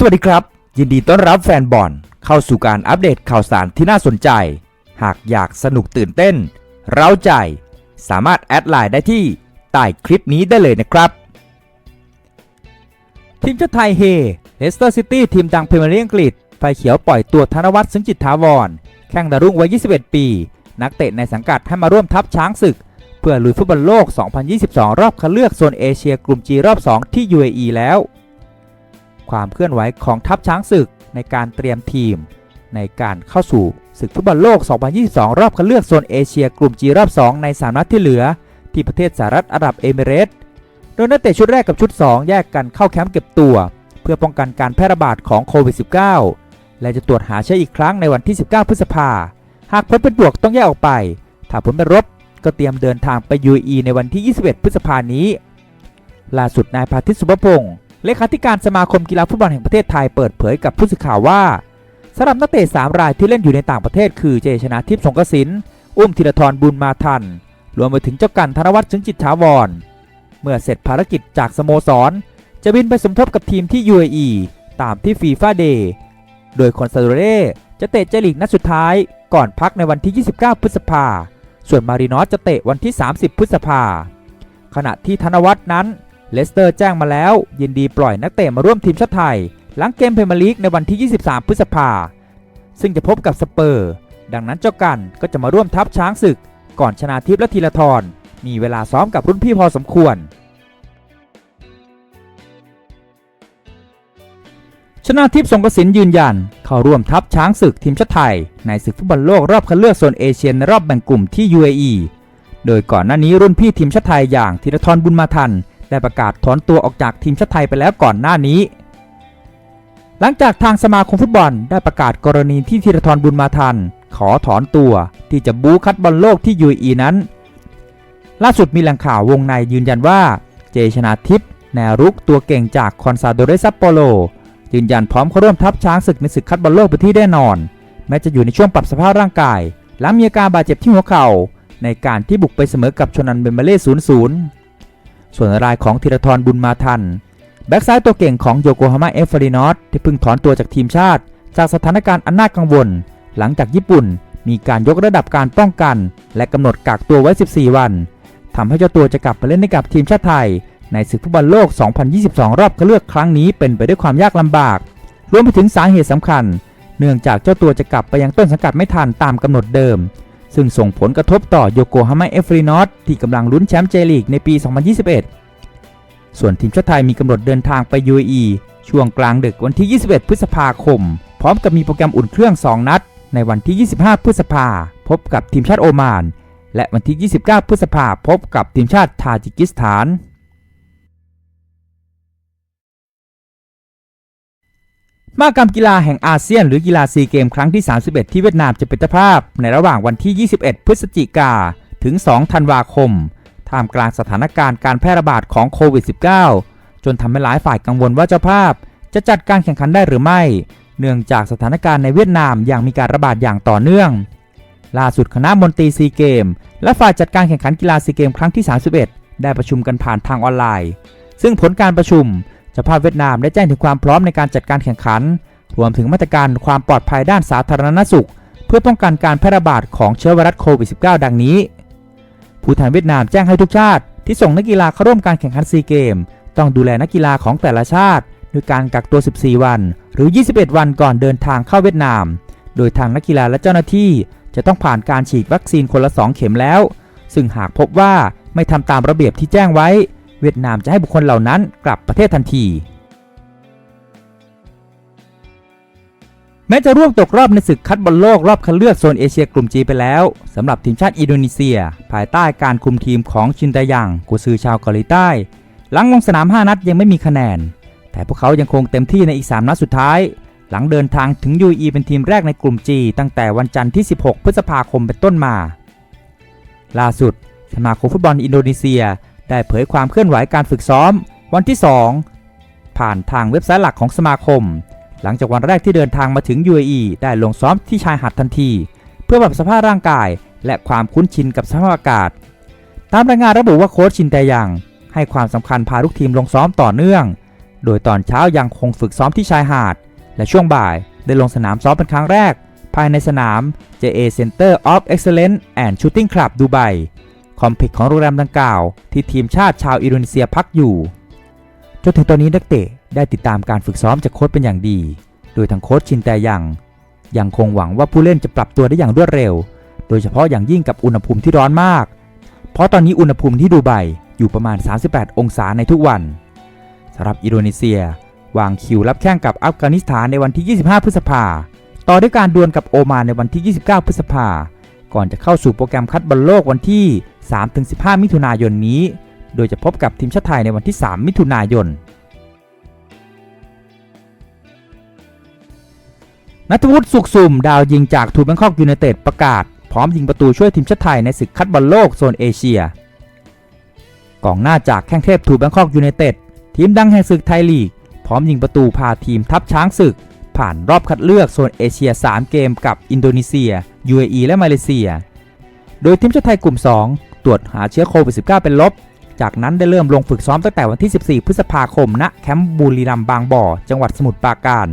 สวัสดีครับ ยินดีต้อนรับแฟนบอลเข้าสู่การอัปเดตข่าวสารที่น่าสนใจ หากอยากสนุกตื่นเต้น เร้าใจ สามารถแอดไลน์ได้ที่ใต้คลิปนี้ได้เลยนะครับ ทีมชาติไทยเฮเลสเตอร์ซิตี้ทีมดังพรีเมียร์ลีกอังกฤษ ไฟเขียวปล่อยตัวธนวัฒน์ซึ่งจิตถาวร แข่งดารุ่งวัย 21 ปี นักเตะในสังกัดให้มาร่วมทัพช้างศึก เพื่อลุยฟุตบอลโลก 2022 รอบคัดเลือกโซนเอเชียกลุ่มจีรอบ 2 ที่ UAE แล้ว ความเคลื่อนไหวของทัพช้างศึกในการเตรียมทีม ในการเข้าสู่ศึกฟุตบอลโลก 2022 รอบคัดเลือกโซนเอเชียกลุ่มจีรอบ 2 ในสามนัดที่เหลือ ที่ประเทศสหรัฐอาหรับเอมิเรตส์โดยนักเตะชุดแรกกับชุด 2 แยกกันเข้าแคมป์เก็บตัว เพื่อป้องกันการแพร่ระบาดของโควิด -19 และจะตรวจหาเชื้ออีกครั้งในวันที่ 19 พฤษภา หากผลเป็นบวกต้องแยกออกไป ถ้าผลเป็นลบก็เตรียมเดินทางไป UAE ในวันที่ 21 พฤษภานี้ ล่าสุดนายพาทิตย์สุภพงศ์ เลขาธิการสมาคมกีฬาฟุตบอลแห่งประเทศไทยเปิดเผยกับผู้สื่อข่าวว่าสำหรับนักเตะ3รายที่เล่นอยู่ในต่างประเทศ คือเจชนะทิพย์สงกสินอุ้มธีรทรบุญมาทัน รวมไปถึงเจ้ากันธนวัฒน์จึงจิตถาวร เมื่อเสร็จภารกิจจากสโมสร จะบินไปสมทบกับทีมที่ UAE ตามที่ฟีฟ่าเดย์โดยคอนซาโดเร่จะเตะเจลีกนัดสุดท้ายก่อนพักในวันที่ 29 พฤษภา ส่วนมารินอสจะเตะวันที่ 30 พฤษภา ขณะที่ธนวัฒน์นั้น เลสเตอร์แจ้งมาแล้ว ยินดีปล่อยนักเตะมาร่วมทีมชาติไทย หลังเกมเพรเมียร์ลีกในวันที่ 23 พฤษภา ซึ่งจะพบกับสเปอร์ ดังนั้นเจ้ากันก็จะมาร่วมทัพช้างศึก ก่อนชนาทิพย์และธีรทรมีเวลาซ้อมกับรุ่นพี่พอสมควร ชนาทิพย์สงกระสินยืนยัน เข้าร่วมทัพช้างศึกทีมชาติไทย ในศึกฟุตบอลโลกรอบคัดเลือกโซนเอเชียในรอบแบ่งกลุ่มที่ UAE โดยก่อนหน้านี้รุ่นพี่ทีมชาติไทยอย่างธีรทรบุญมาทัน ได้ประกาศถอนตัวออกจากทีมชาติไทยไปแล้วก่อนหน้านี้ หลังจากทางสมาคมฟุตบอลได้ประกาศกรณีที่ธีรทรบุญมาทัน ขอถอนตัวที่จะบูคัดบอลโลกที่ UAE นั้น ล่าสุดมีแหล่งข่าววงในยืนยันว่า เจชนาทิพย์แนวรุกตัวเก่งจากคอนซาโดเรซัปโปโลยืนยันพร้อมเข้าร่วมทัพช้างศึกในศึกคัดบอลโลกเป็นที่แน่นอน แม้จะอยู่ในช่วงปรับสภาพร่างกาย หลังมีอาการบาดเจ็บที่หัวเข่า ในการที่บุกไปเสมอกับชนันเบมเบเล่ 0 0 ส่วนรายของธีรทรบุญมาทัน แบ็กซ้ายตัวเก่งของโยโกฮาม่าเอฟฟอรินอสที่เพิ่งถอนตัวจากทีมชาติ จากสถานการณ์อันน่ากังวล หลังจากญี่ปุ่น มีการยกระดับการป้องกัน และกำหนดกักตัวไว้ 14 วันทำให้เจ้าตัวจะกลับไปเล่นให้กับทีมชาติไทย ในศึกฟุตบอลโลก 2022 รอบคัดเลือกครั้งนี้เป็นไปด้วยความยากลำบาก รวมไปถึงสาเหตุสำคัญ เนื่องจากเจ้าตัวจะกลับไปยังต้นสังกัดไม่ทันตามกำหนดเดิม ซึ่งส่งผลกระทบต่อโยโกฮาม่าเอฟรีนอตที่กำลังลุ้นแชมป์เจลีกในปี 2021 ส่วนทีมชาติไทยมีกำหนดเดินทางไป UAE ช่วงกลางดึกวันที่ 21 พฤษภาคม พร้อมกับมีโปรแกรมอุ่นเครื่อง 2 นัด ในวันที่ 25 พฤษภาพบกับทีมชาติโอมาน และวันที่ 29 พฤษภาพบกับทีมชาติทาจิกิสถาน มหกรรมกีฬาแห่งอาเซียนหรือกีฬาซีเกมครั้งที่ 31 ที่เวียดนามจะเป็นเจ้าภาพ ในระหว่างวันที่ 21 พฤศจิกาถึง 2 ธันวาคม ท่ามกลางสถานการณ์การแพร่ระบาดของโควิด -19 จนทำให้หลายฝ่ายกังวลว่าเจ้าภาพ จะจัดการแข่งขันได้หรือไม่ เนื่องจากสถานการณ์ในเวียดนามยังมีการระบาดอย่างต่อเนื่อง ล่าสุดคณะมนตรีซีเกม และฝ่ายจัดการแข่งขันกีฬาซีเกมครั้งที่ 31 ได้ประชุมกันผ่านทางออนไลน์ ซึ่งผลการประชุม จ้าภาพเวียดนามได้แจ้งถึงความพร้อมในการจัดการแข่งขัน รวมถึงมาตรการความปลอดภัยด้านสาธารณสุข เพื่อป้องกันการแพร่ระบาดของเชื้อไวรัสโควิด -19 ดังนี้ ผู้แทนเวียดนามแจ้งให้ทุกชาติ ที่ส่งนักกีฬาเข้าร่วมการแข่งขันซีเกม ต้องดูแลนักกีฬาของแต่ละชาติด้วยการกักตัว 14 วัน หรือ 21 วันก่อนเดินทางเข้าเวียดนาม โดยทางนักกีฬาและเจ้าหน้าที่จะต้องผ่านการฉีดวัคซีนคนละ 2 เข็มแล้ว ซึ่งหากพบว่าไม่ทำตามระเบียบที่แจ้งไว้ เวียดนามจะให้บุคคลเหล่านั้นกลับประเทศทันที แม้จะร่วงตกรอบในศึกคัดบอลโลกรอบคัดเลือกโซนเอเชียกลุ่มจีไปแล้วสำหรับทีมชาติอินโดนีเซีย ภายใต้การคุมทีมของชินตายังกุซือชาวเกาหลีใต้ หลังลงสนาม 5 นัดยังไม่มีคะแนน แต่พวกเขายังคงเต็มที่ในอีก 3 นัดสุดท้าย หลังเดินทางถึง UAE เป็นทีมแรกในกลุ่ม G ตั้งแต่วันจันทร์ที่ 16 พฤษภาคมเป็นต้นมา ล่าสุดสมาคมฟุตบอลอินโดนีเซีย ได้เผยความเคลื่อนไหวการฝึกซ้อม วันที่ 2 ผ่านทางเว็บไซต์หลักของสมาคม หลังจากวันแรกที่เดินทางมาถึง UAE ได้ลงซ้อมที่ชายหาดทันที เพื่อปรับสภาพร่างกาย และความคุ้นชินกับสภาพอากาศ ตามรายงานระบุว่าโค้ชชินแตยัง ให้ความสำคัญพาลูกทีมลงซ้อมต่อเนื่อง โดยตอนเช้ายังคงฝึกซ้อมที่ชายหาด และช่วงบ่ายได้ลงสนามซ้อมเป็นครั้งแรก ภายในสนาม JA Center of Excellence and Shooting Club ดูไบ คอมเพล็กซ์ของโรงแรมดังกล่าว ที่ทีมชาติชาวอินโดนีเซียพักอยู่ จนถึงตอนนี้นักเตะได้ติดตามการฝึกซ้อมจากโค้ชเป็นอย่างดี โดยทางโค้ชชินแต่ยังยังคงหวังว่าผู้เล่นจะปรับตัวได้อย่างรวดเร็ว โดยเฉพาะอย่างยิ่งกับอุณหภูมิที่ร้อนมาก เพราะตอนนี้อุณหภูมิที่ดูไบอยู่ประมาณ 38 องศาในทุกวันสำหรับอินโดนีเซียวางคิวรับแข่งกับอัฟกานิสถานในวันที่ 25 พฤษภา ต่อด้วยการดวลกับโอมานในวันที่ 29 พฤษภา ก่อนจะเข้าสู่โปรแกรมคัดบอลโลกวันที่ 3-15 มิถุนายนนี้ โดยจะพบกับทีมชาติไทยในวันที่ 3 มิถุนายน นัทวุฒิสุขสุ่ม ดาวยิงจากทูแบงคอกยูไนเต็ดประกาศ พร้อมยิงประตูช่วยทีมชาติไทยในศึกคัดบอลโลกโซนเอเชีย กองหน้าจากแข้งเทพทูแบงคอกยูไนเต็ดทีมดังแห่งศึกไทยลีก พร้อมยิงประตูพาทีมทัพช้างศึก ผ่านรอบคัดเลือกโซนเอเชีย 3 เกมกับอินโดนีเซีย UAE และมาเลเซีย โดยทีมชาติไทยกลุ่ม 2 รวจหาเชื้อโควิด -19 เป็นลบ จากนั้นได้เริ่มลงฝึกซ้อมตั้งแต่วันที่ 14 พฤษภาคมณแคมป์บุรีรัมย์บางบ่อ จังหวัดสมุทรปราการ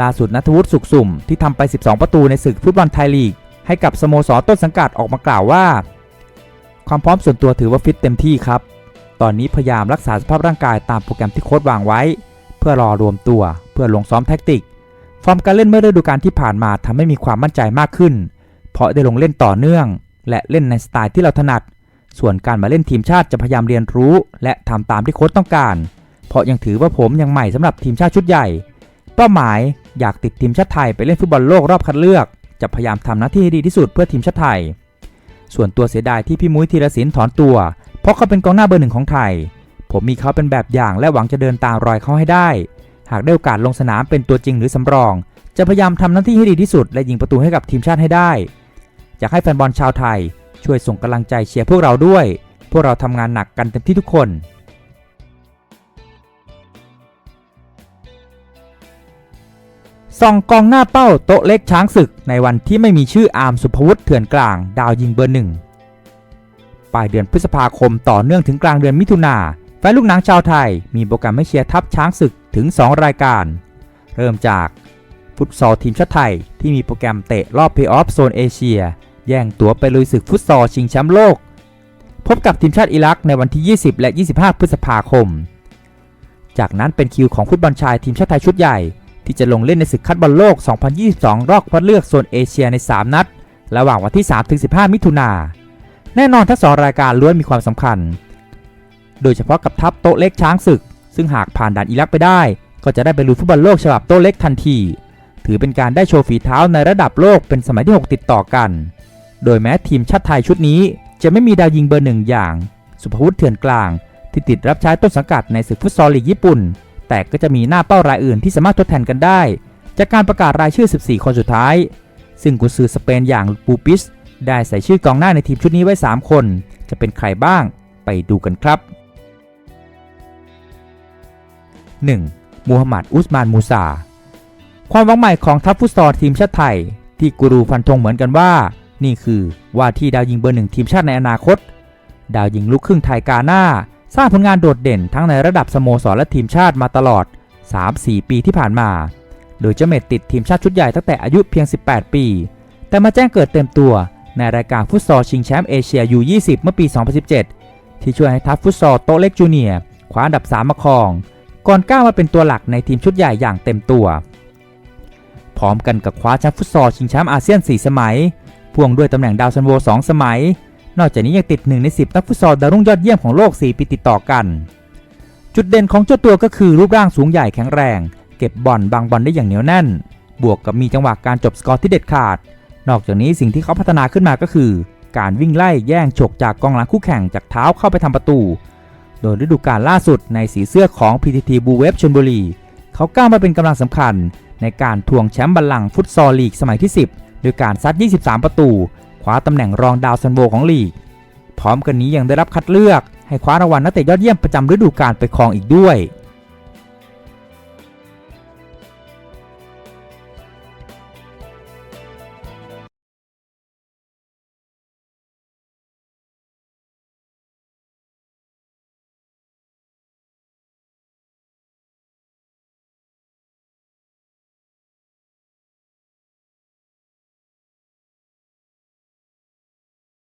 ล่าสุดนัทวุฒิสุขสุ่มที่ทำไป 12 ประตูในศึกฟุตบอลไทยลีก ให้กับสโมสรต้นสังกัดออกมากล่าวว่า ความพร้อมส่วนตัวถือว่าฟิตเต็มที่ครับ ตอนนี้พยายามรักษาสภาพร่างกายตามโปรแกรมที่โค้ชวางไว้ เพื่อรอรวมตัว เพื่อลงซ้อมแท็กติกฟอร์มการเล่นเมื่อฤดูกาลที่ผ่านมาทำให้มีความมั่นใจมากขึ้น เพราะได้ลงเล่นต่อเนื่อง และเล่นในสไตล์ที่เราถนัด ส่วนการมาเล่นทีมชาติจะพยายามเรียนรู้ และทำตามที่โค้ชต้องการ เพราะยังถือว่าผมยังใหม่สำหรับทีมชาติชุดใหญ่ เป้าหมายอยากติดทีมชาติไทยไปเล่นฟุตบอลโลกรอบคัดเลือก จะพยายามทำหน้าที่ให้ดีที่สุดเพื่อทีมชาติไทย ส่วนตัวเสียดายที่พี่มุ้ยธีรศิลป์ถอนตัว เพราะเขาเป็นกองหน้าเบอร์หนึ่งของไทย ผมมีเขาเป็นแบบอย่างและหวังจะเดินตามรอยเขาให้ได้ หากได้โอกาสลงสนามเป็นตัวจริงหรือสำรอง จะพยายามทำหน้าที่ให้ดีที่สุด และยิงประตูให้กับทีมชาติให้ได้ อยากให้แฟนบอลชาวไทย ช่วยส่งกำลังใจเชียร์พวกเราด้วย พวกเราทำงานหนักกันเต็มที่ทุกคนส่องกองหน้าเป้าโต๊ะเล็กช้างศึกในวันที่ไม่มีชื่ออาร์มสุภวุฒิเถื่อนกลาง ดาวยิงเบอร์หนึ่งปลายเดือนพฤษภาคมต่อเนื่องถึงกลางเดือนมิถุนาแฟนลูกหนังชาวไทย มีโปรแกรมให้เชียร์ทัพช้างศึกถึง 2 รายการ เริ่มจาก ฟุตซอลทีมชาติไทยที่มีโปรแกรมเตะรอบเพย์ออฟโซนเอเชีย แย่งตั๋วไปลุยศึกฟุตซอลชิงแชมป์โลก พบกับทีมชาติอิรักในวันที่ 20 และ 25 พฤษภาคม จากนั้นเป็นคิวของฟุตบอลชายทีมชาติไทยชุดใหญ่ ที่จะลงเล่นในศึกคัดบอลโลก 2022 รอบคัดเลือกโซนเอเชียใน 3 นัด ระหว่างวันที่ 3-15 มิถุนาแน่นอนทั้งสองรายการล้วนมีความสำคัญ โดยเฉพาะกับทัพโต๊ะเล็กช้างศึก ซึ่งหากผ่านด่านอิรักไปได้ ก็จะได้ไปลุยฟุตบอลโลกฉบับโต๊ะเล็กทันที ถือเป็นการได้โชว์ฝีเท้าในระดับโลกเป็นสมัยที่ 6 ติดต่อกัน โดยแม้ทีมชาติไทยชุดนี้ จะไม่มีดาวยิงเบอร์หนึ่งอย่าง สุภวุฒิเถื่อนกลาง ที่ติดรับใช้ต้นสังกัดในศึกฟุตซอลลีกญี่ปุ่น แต่ก็จะมีหน้าเป้ารายอื่นที่สามารถทดแทนกันได้ จากการประกาศรายชื่อ 14 คนสุดท้าย ซึ่งกุนซือสเปนอย่างปูปิส ได้ใส่ชื่อกองหน้าในทีมชุดนี้ไว้ 3 คน จะเป็นใครบ้างไปดูกันครับ 1. มูฮัมหมัดอุสมานมูซาความหวังใหม่ของทัพฟุตซอลทีมชาติไทย ที่กูรูฟันธงเหมือนกันว่า นี่คือว่าที่ดาวยิงเบอร์หนึ่งทีมชาติในอนาคต ดาวยิงลูกครึ่งไทยกาหน้า สร้างผลงานโดดเด่นทั้งในระดับสโมสรและทีมชาติมาตลอด 3-4 ปีที่ผ่านมา โดยเจาเม็ดติดทีมชาติชุดใหญ่ตั้งแต่อายุเพียง 18 ปี แต่มาแจ้งเกิดเต็มตัวในรายการฟุตซอลชิงแชมป์เอเชีย U20 เมื่อปี 2017 ที่ช่วยให้ทัพฟุตซอลโตเล็กจูเนียคว้าอันดับ 3 มาครอง ก่อนก้าวมาเป็นตัวหลักในทีมชุดใหญ่อย่างเต็มตัว พร้อมกันกับคว้าแชมป์ฟุตซอลชิงแชมป์อาเซียน 4 สมัย พ่วงด้วยตำแหน่งดาวซันโว2 สมัย นอกจากนี้ยังติด 1 ใน 10 นักฟุตซอลดาวรุ่งยอดเยี่ยมของโลก 4 ปีติดต่อกัน จุดเด่นของเจ้าตัวก็คือรูปร่างสูงใหญ่แข็งแรง เก็บบอลบางบอลได้อย่างเหนียวแน่น บวกกับมีจังหวะการจบสกอร์ที่เด็ดขาด นอกจากนี้สิ่งที่เขาพัฒนาขึ้นมาก็คือ การวิ่งไล่แย่งฉกจากกองหลังคู่แข่งจากเท้าเข้าไปทำประตู โดยฤดูกาลล่าสุดในสีเสื้อของ PTT บูเวฟชลบุรี เขาก้าวมาเป็นกำลังสำคัญ ในการทวงแชมป์บัลลังก์ฟุตซอลลีกสมัยที่ 10 ด้วยการซัด 23 ประตูคว้าตำแหน่งรองดาวซันโวของลีก พร้อมกันนี้ยังได้รับคัดเลือกให้คว้ารางวัลนักเตะยอดเยี่ยมประจำฤดูกาลไปครองอีกด้วย